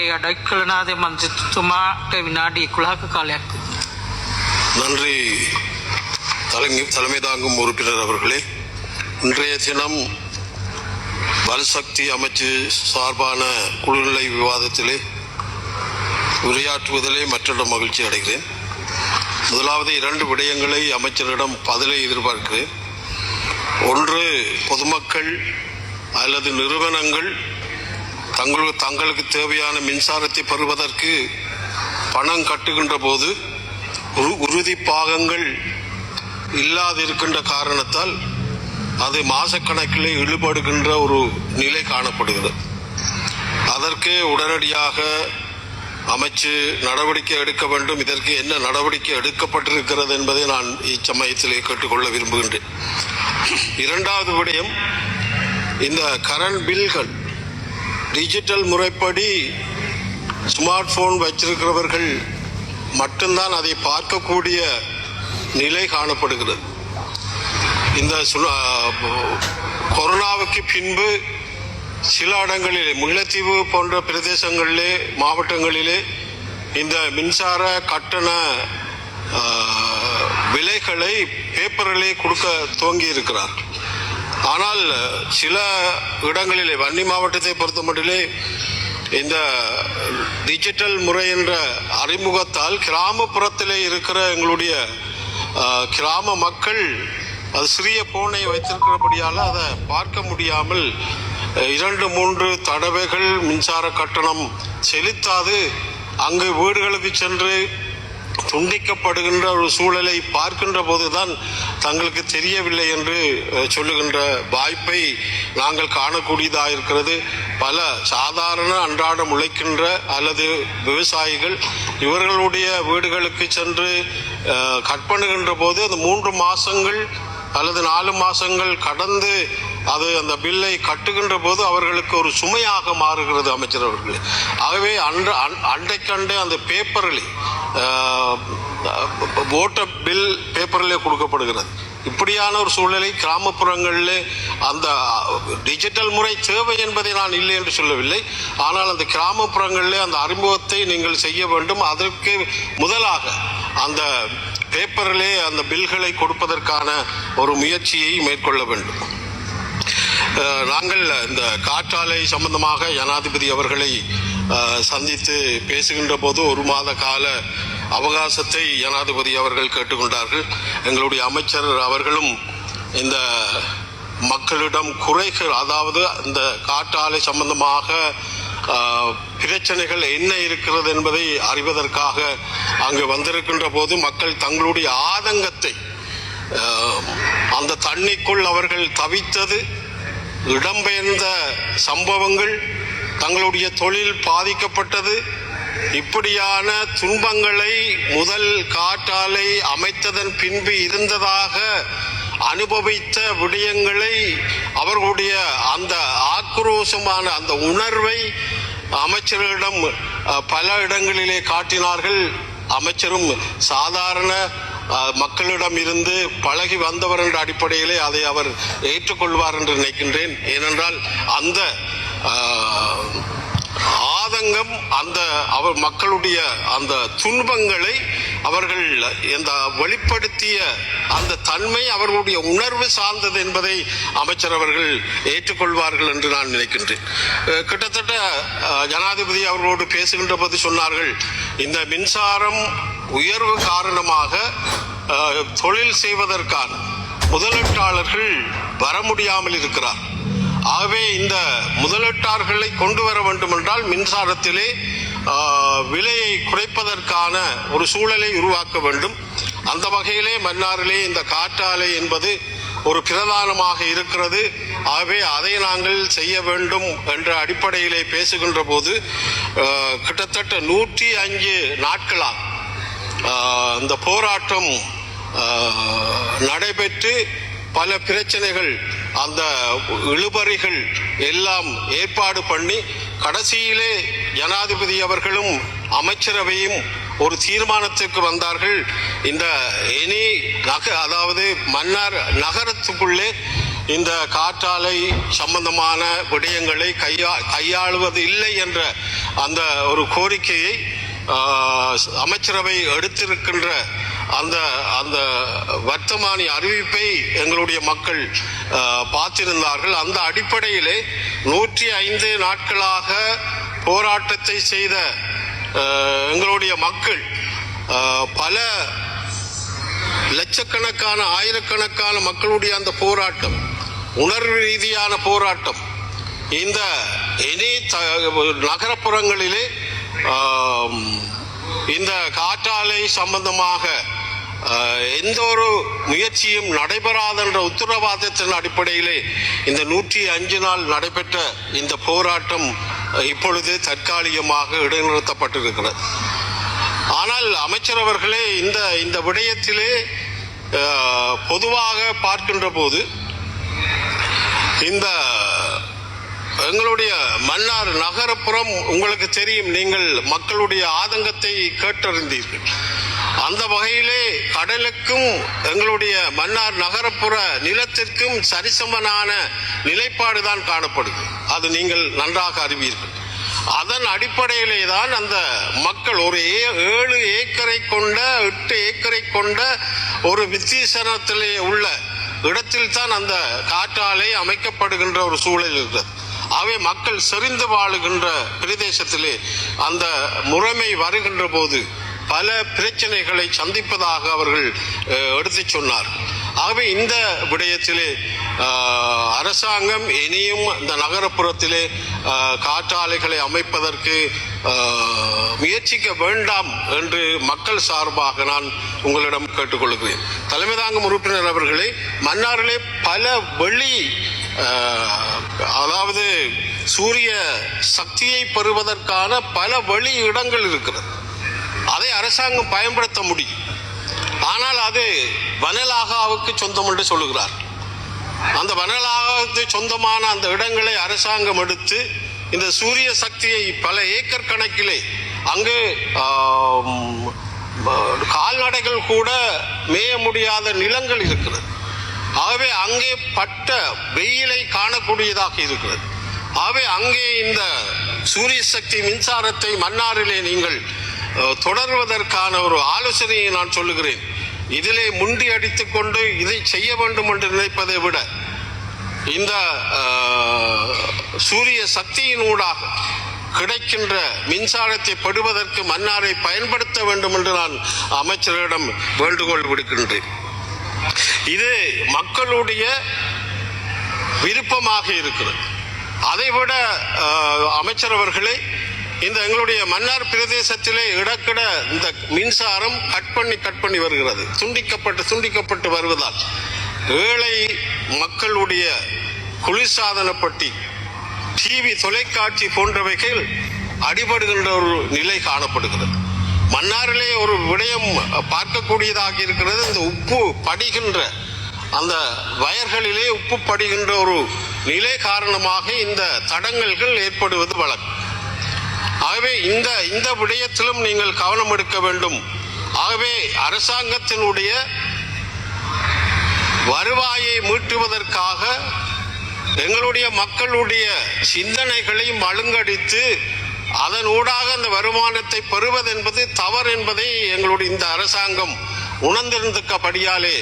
ದಾವೆ ಅಡಕ್ಕಳನಾದೆ ಮಂಜಿತ್ತು ತುಮಾಟ ವಿನಾಡಿ ಕುಳಾಕ ಕಾಲೆ நன்றி. தலைமை தலைமை தாங்கும் உறுப்பினர் அவர்களே இன்றைய தினம் பல்சக்தி அமைச்சு சார்பான குழுநிலை விவாதத்திலே உரையாற்றுவதிலே மற்றொரு மகிழ்ச்சி அடைகிறேன். முதலாவது இரண்டு விடயங்களை அமைச்சரிடம் பதிலை எதிர்பார்க்கிறேன். ஒன்று பொதுமக்கள் அல்லது நிறுவனங்கள் தங்கள் தங்களுக்கு தேவையான மின்சாரத்தை பெறுவதற்கு பணம் கட்டுகின்ற போது உறுதி பாகங்கள் இல்லாதிருக்கின்ற காரணத்தால் அது மாசக்கணக்கிலே இழுபடுகின்ற ஒரு நிலை காணப்படுகிறது. அதற்கு உடனடியாக அமைச்சு நடவடிக்கை எடுக்க வேண்டும். இதற்கு என்ன நடவடிக்கை எடுக்கப்பட்டிருக்கிறது என்பதை நான் இச்சமயத்திலே கேட்டுக்கொள்ள விரும்புகின்றேன். இரண்டாவது விடயம் இந்த கரண்ட் பில்கள் டிஜிட்டல் முறைப்படி ஸ்மார்ட் போன் வச்சிருக்கிறவர்கள் மட்டும்தான் அதை பார்க்கக்கூடிய நிலை காணப்படுகிறது. இந்த சுனா- கொரோனாவுக்கு பின்பு சில இடங்களிலே முல்லைத்தீவு போன்ற பிரதேசங்களிலே மாவட்டங்களிலே இந்த மின்சார கட்டண விலைகளை பேப்பரிலே கொடுக்க துவங்கி இருக்கிறார் ஆனால் சில இடங்களிலே வன்னி மாவட்டத்தை பொறுத்த மட்டிலே இந்த டிஜிட்டல் முறை என்ற அறிமுகத்தால் கிராமப்புறத்திலே இருக்கிற எங்களுடைய கிராம மக்கள் அது சிறிய போனை வைத்திருக்கிறபடியால் அதை பார்க்க முடியாமல் இரண்டு மூன்று தடவைகள் மின்சார கட்டணம் செலுத்தாது அங்கு வீடுகளுக்கு சென்று துண்டிக்கப்படுகின்ற ஒரு சூழலை பார்க்கின்ற போதுதான் தங்களுக்கு தெரியவில்லை என்று சொல்லுகின்ற வாய்ப்பை நாங்கள் காணக்கூடியதாக இருக்கிறது பல சாதாரண அன்றாடம் உழைக்கின்ற அல்லது விவசாயிகள் இவர்களுடைய வீடுகளுக்கு சென்று கட் பண்ணுகின்ற போது அந்த மூன்று மாசங்கள் அல்லது நாலு மாதங்கள் கடந்து அது அந்த பில்லை கட்டுகின்ற போது அவர்களுக்கு ஒரு சுமையாக மாறுகிறது அமைச்சர் அவர்களே. ஆகவே அன்று அன்- அண்டைக்கண்டே அந்த பேப்பரில் ஓட்ட பில் பேப்பரிலே கொடுக்கப்படுகிறது. இப்படியான ஒரு சூழ்நிலை கிராமப்புறங்களிலே அந்த டிஜிட்டல் முறை தேவை என்பதை நான் இல்லை என்று சொல்லவில்லை. ஆனால் அந்த கிராமப்புறங்களில் அந்த அறிமுகத்தை நீங்கள் செய்ய வேண்டும். அதற்கு முதலாக அந்த பேப்பரிலே அந்த பில்களை கொடுப்பதற்கான ஒரு முயற்சியை மேற்கொள்ள வேண்டும். நாங்கள் இந்த காற்றாலை சம்பந்தமாக ஜனாதிபதி அவர்களை சந்தித்து பேசுகின்ற போது ஒரு மாத கால அவகாசத்தை ஜனாதிபதி அவர்கள் கேட்டுக்கொண்டார்கள். எங்களுடைய அமைச்சர் அவர்களும் இந்த மக்களிடம் குறைகள் அதாவது இந்த காற்றாலை சம்பந்தமாக பிரச்சனைகள் என்ன இருக்கிறது என்பதை அறிவதற்காக அங்கு வந்திருக்கின்ற போது மக்கள் தங்களுடைய ஆதங்கத்தை அந்த தண்ணிக்குள் அவர்கள் தவித்தது இடம்பெயர்ந்த சம்பவங்கள் தங்களுடைய தொழில் பாதிக்கப்பட்டது. இப்படியான துன்பங்களை முதல் காற்றாலை அமைத்ததன் பின்பு இருந்ததாக அனுபவித்த விடயங்களை அவர்களுடைய அந்த ஆக்ரோஷமான அந்த உணர்வை அமைச்சர்களிடம் பல இடங்களிலே காட்டினார்கள். அமைச்சரும் சாதாரண மக்களிடம் இருந்து பழகி வந்தவர்கள் அடிப்படையிலே அதை அவர் ஏற்றுக்கொள்வார் என்று நினைக்கின்றேன். ஏனென்றால் அந்த ஆதங்கம் அந்த அவர் மக்களுடைய அந்த துன்பங்களை அவர்கள் இந்த வெளிப்படுத்திய அந்த தன்மை அவர்களுடைய உணர்வு சார்ந்தது என்பதை அமைச்சர் அவர்கள் ஏற்றுக்கொள்வார்கள் என்று நான் நினைக்கின்றேன். கிட்டத்தட்ட ஜனாதிபதி அவர்களோடு பேசுகின்ற போது சொன்னார்கள் இந்த மின்சாரம் உயர்வு காரணமாக தொழில் செய்வதற்கான முதலீட்டாளர்கள் வர முடியாமல் இருக்கிறார். ஆகவே இந்த முதலீட்டாளர்களை கொண்டு வர வேண்டுமென்றால் மின்சாரத்திலே விலையை குறைப்பதற்கான ஒரு சூழலை உருவாக்க வேண்டும். அந்த வகையிலே மன்னாரிலே இந்த காற்றாலை என்பது ஒரு பிரதானமாக இருக்கிறது. ஆகவே அதை நாங்கள் செய்ய வேண்டும் என்ற அடிப்படையிலே பேசுகின்ற போது கிட்டத்தட்ட நூற்றி அஞ்சு நாட்களாக இந்த போராட்டம் நடைபெற்று பல பிரச்சனைகள் அந்த இழுபறிகள் எல்லாம் ஏற்பாடு பண்ணி கடைசியிலே ஜனாதிபதி அவர்களும் அமைச்சரவையும் ஒரு தீர்மானத்துக்கு வந்தார்கள். இந்த எனி நக அதாவது மன்னார் நகரத்துக்குள்ளே இந்த காற்றாலை சம்பந்தமான விடயங்களை கையா கையாளுவது இல்லை என்ற அந்த ஒரு கோரிக்கையை அமைச்சரவை எடுத்திருக்கின்ற அந்த அந்த வர்த்தமானி அறிவிப்பை எங்களுடைய மக்கள் பார்த்திருந்தார்கள். அந்த அடிப்படையிலே நூற்றி ஐந்து நாட்களாக போராட்டத்தை செய்த எங்களுடைய மக்கள் பல லட்சக்கணக்கான ஆயிரக்கணக்கான மக்களுடைய அந்த போராட்டம் உணர்வு ரீதியான போராட்டம் இந்த இனி த- நகரப்புறங்களிலே இந்த காற்றாலை சம்பந்தமாக எந்த ஒரு முயற்சியும் நடைபெறாத என்ற உத்தரவாதத்தின் அடிப்படையிலே இந்த நூற்றி அஞ்சு நாள் நடைபெற்ற இந்த போராட்டம் இப்பொழுது தற்காலிகமாக இடைநிறுத்தப்பட்டிருக்கிறது. ஆனால் அமைச்சர் அவர்களே இந்த இந்த விடயத்திலே பொதுவாக பார்க்கின்ற போது இந்த எங்களுடைய மன்னார் நகரப்புறம் உங்களுக்கு தெரியும் நீங்கள் மக்களுடைய ஆதங்கத்தை கேட்டறிந்தீர்கள். அந்த வகையிலே கடலுக்கும் எங்களுடைய மன்னார் நகரப்புற நிலத்திற்கும் சரிசமனான நிலைப்பாடு தான் காணப்படுது. அது நீங்கள் நன்றாக அறிவீர்கள். அதன் அடிப்படையிலே தான் அந்த மக்கள் ஒரு ஏ- ஏழு ஏக்கரை கொண்ட எட்டு ஏக்கரை கொண்ட ஒரு வித்தீசனத்திலே உள்ள இடத்தில் தான் அந்த காற்றாலை அமைக்கப்படுகின்ற ஒரு சூழல் இருக்கிறது ஆகவே மக்கள் செறிந்து வாழுகின்ற பிரதேசத்திலே அந்த முறைமை வருகின்ற போது பல பிரச்சனைகளை சந்திப்பதாக அவர்கள் எடுத்து எடுத்துச் சொன்னார். ஆகவே இந்த விடயத்திலே அரசாங்கம் இனியும் இந்த நகரப்புறத்திலே காற்றாலைகளை அமைப்பதற்கு முயற்சிக்க வேண்டாம் என்று மக்கள் சார்பாக நான் உங்களிடம் கேட்டுக்கொள்கிறேன். தலைமை தாங்கும் உறுப்பினர் அவர்களே மன்னாரிலே பல வெளி அதாவது சூரிய சக்தியை பெறுவதற்கான பல வழி இடங்கள் இருக்கிறது. அதை அரசாங்கம் பயன்படுத்த முடியும். ஆனால் அது வனலாகாவுக்கு சொந்தம் என்று சொல்லுகிறார். அந்த வனலாகாவுக்கு சொந்தமான அந்த இடங்களை அரசாங்கம் எடுத்து இந்த சூரிய சக்தியை பல ஏக்கர் கணக்கிலே அங்கு கால்நடைகள் கூட மேய முடியாத நிலங்கள் இருக்கிறது. ஆகவே அங்கே பட்ட வெயிலை காணக்கூடியதாக இருக்கிறது. ஆகவே அங்கே இந்த சூரிய சக்தி மின்சாரத்தை மன்னாரிலே நீங்கள் தொடர்வதற்கான ஒரு ஆலோசனையை நான் சொல்லுகிறேன். இதிலே முண்டி அடித்துக் கொண்டு இதை செய்ய வேண்டும் என்று நினைப்பதை விட இந்த சூரிய சக்தியினூடாக கிடைக்கின்ற மின்சாரத்தை படுவதற்கு மன்னாரை பயன்படுத்த வேண்டும் என்று நான் அமைச்சரிடம் வேண்டுகோள் விடுக்கின்றேன். இது மக்களுடைய விருப்பமாக இருக்கிறது. அதைவிட அமைச்சர் அவர்களே இந்த எங்களுடைய மன்னார் பிரதேசத்திலே இடக்கிட இந்த மின்சாரம் கட் பண்ணி கட் பண்ணி வருகிறது. துண்டிக்கப்பட்டு துண்டிக்கப்பட்டு வருவதால் ஏழை மக்களுடைய குளிர்சாதனப்பட்டி டிவி தொலைக்காட்சி போன்றவைகள் அடிபடுகின்ற ஒரு நிலை காணப்படுகிறது. மன்னாரிலே ஒரு விடயம் பார்க்கக்கூடியதாக இருக்கிறது. இந்த உப்பு படிகின்ற அந்த வயர்களிலே உப்பு படிகின்ற ஒரு நிலை காரணமாக இந்த தடங்கல்கள் ஏற்படுவது வழக்கம். ஆகவே இந்த இந்த விடயத்திலும் நீங்கள் கவனம் எடுக்க வேண்டும். ஆகவே அரசாங்கத்தினுடைய வருவாயை மீட்டுவதற்காக எங்களுடைய மக்களுடைய சிந்தனைகளையும் அழுங்கடித்து அதன் ஊடாக அந்த வருமானத்தை பெறுவது என்பது தவறு என்பதை எங்களுடைய இந்த அரசாங்கம் உணர்ந்திருந்தபடியாலே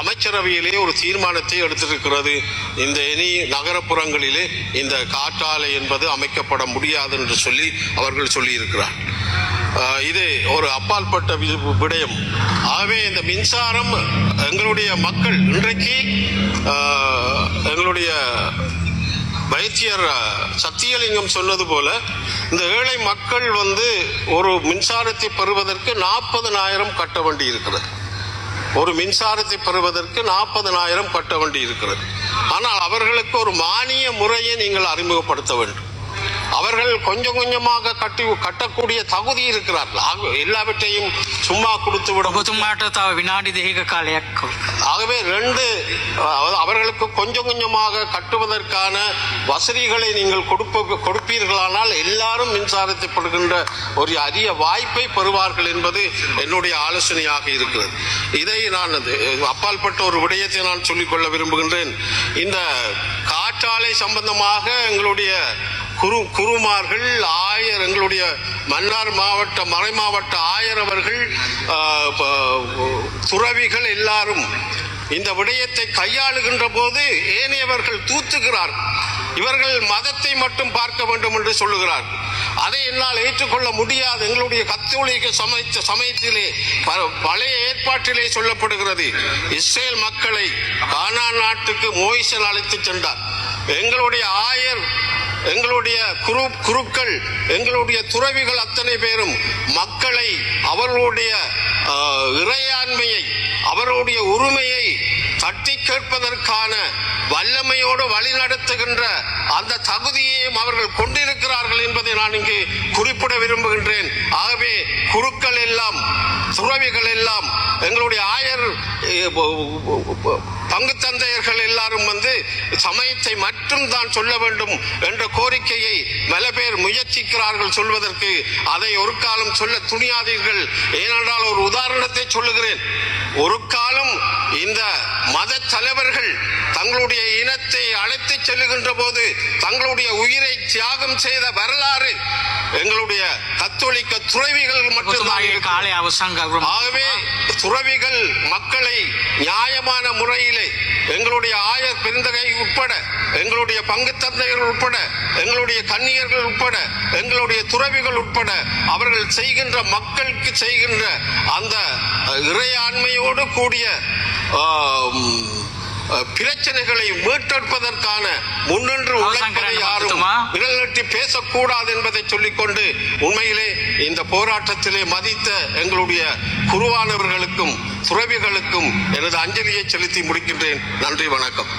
அமைச்சரவையிலே ஒரு தீர்மானத்தை எடுத்திருக்கிறது. இந்த இனி நகரப்புறங்களிலே இந்த காற்றாலை என்பது அமைக்கப்பட முடியாது என்று சொல்லி அவர்கள் சொல்லியிருக்கிறார். இது ஒரு அப்பாற்பட்ட விடயம். ஆகவே இந்த மின்சாரம் எங்களுடைய மக்கள் இன்றைக்கு எங்களுடைய வைத்தியர் சத்தியலிங்கம் சொன்னது போல இந்த ஏழை மக்கள் வந்து ஒரு மின்சாரத்தை பெறுவதற்கு நாற்பதனாயிரம் கட்ட வேண்டி இருக்கிறது. ஒரு மின்சாரத்தை பெறுவதற்கு நாற்பதனாயிரம் கட்ட வேண்டி இருக்கிறது. ஆனால் அவர்களுக்கு ஒரு மானிய முறையை நீங்கள் அறிமுகப்படுத்த வேண்டும். அவர்கள் கொஞ்சம் கொஞ்சமாக கட்டி கட்டக்கூடிய தகுதி இருக்கிறார்கள். எல்லாவற்றையும் சும்மா கொடுத்து விட சும்மாட்ட வினாடி தேக காலையாக ஆகவே ரெண்டு அவர்களுக்கு கொஞ்சம் கொஞ்சமாக கட்டுவதற்கான வசதிகளை நீங்கள் கொடுப்ப கொடுப்பீர்களானால் எல்லாரும் மின்சாரத்தை படுகின்ற ஒரு அரிய வாய்ப்பை பெறுவார்கள் என்பது என்னுடைய ஆலோசனையாக இருக்கிறது. இதை நான் அப்பால்பட்ட ஒரு விடயத்தை நான் சொல்லிக்கொள்ள விரும்புகின்றேன். இந்த காற்றாலை சம்பந்தமாக எங்களுடைய குரு குருமார்கள் ஆயர் எங்களுடைய மன்னார் மாவட்ட மறை மாவட்ட ஆயர் அவர்கள் துறவிகள் எல்லாரும் இந்த விடயத்தை கையாளுகின்ற போது ஏனையவர்கள் தூத்துகிறார். இவர்கள் மதத்தை மட்டும் பார்க்க வேண்டும் என்று சொல்லுகிறார். அதை என்னால் ஏற்றுக்கொள்ள முடியாது. எங்களுடைய கத்தோலிக்க சமய சமயத்திலே ப- பழைய ஏற்பாட்டிலே சொல்லப்படுகிறது. இஸ்ரேல் மக்களை கானா நாட்டுக்கு மோயிசன் அழைத்து சென்றார். எங்களுடைய ஆயர் எங்களுடைய குரு குருக்கள் எங்களுடைய துறவிகள் அத்தனை பேரும் மக்களை அவர்களுடைய இறையாண்மையை அவர்களுடைய உரிமையை தட்டி கேட்பதற்கான வல்லமையோடு வழிநடத்துகின்ற அந்த தகுதியையும் அவர்கள் கொண்டிருக்கிறார்கள் என்பதை நான் இங்கு குறிப்பிட விரும்புகின்றேன். ஆகவே குருக்கள் எல்லாம் துறவிகள் எல்லாம் எங்களுடைய ஆயர் பங்கு தந்தையர்கள் எல்லாரும் வந்து சமயத்தை மட்டும் தான் சொல்ல வேண்டும் என்ற கோரிக்கையை பல பேர் முயற்சிக்கிறார்கள் சொல்வதற்கு. அதை ஒரு காலம் சொல்ல துணியாதீர்கள். ஏனென்றால் ஒரு உதாரணத்தை சொல்லுகிறேன். ஒரு காலம் இந்த மத தலைவர்கள் தங்களுடைய இனத்தை அழைத்து செல்லுகின்ற போது தங்களுடைய உயிரை தியாகம் செய்த வரலாறு எங்களுடைய கத்தோலிக்க துறவிகள் மட்டும்தான் ஆகவே துறவிகள் மக்களை நியாயமான முறையிலே எங்களுடைய ஆயர் பெருந்தகை உட்பட எங்களுடைய பங்கு தந்தைகள் உட்பட எங்களுடைய கன்னியர்கள் உட்பட எங்களுடைய துறவிகள் உட்பட அவர்கள் செய்கின்ற மக்களுக்கு செய்கின்ற அந்த இறையாண்மையோடு கூடிய பிரச்சனைகளை மீட்டெடுப்பதற்கான முன்னின்று உழைப்பதை யாரும் கட்டுமா? விரல் நீட்டி பேசக்கூடாது என்பதை சொல்லிக்கொண்டு உண்மையிலே இந்த போராட்டத்திலே மதித்த எங்களுடைய குருவானவர்களுக்கும் துறவிகளுக்கும் எனது அஞ்சலியை செலுத்தி முடிக்கின்றேன் நன்றி வணக்கம்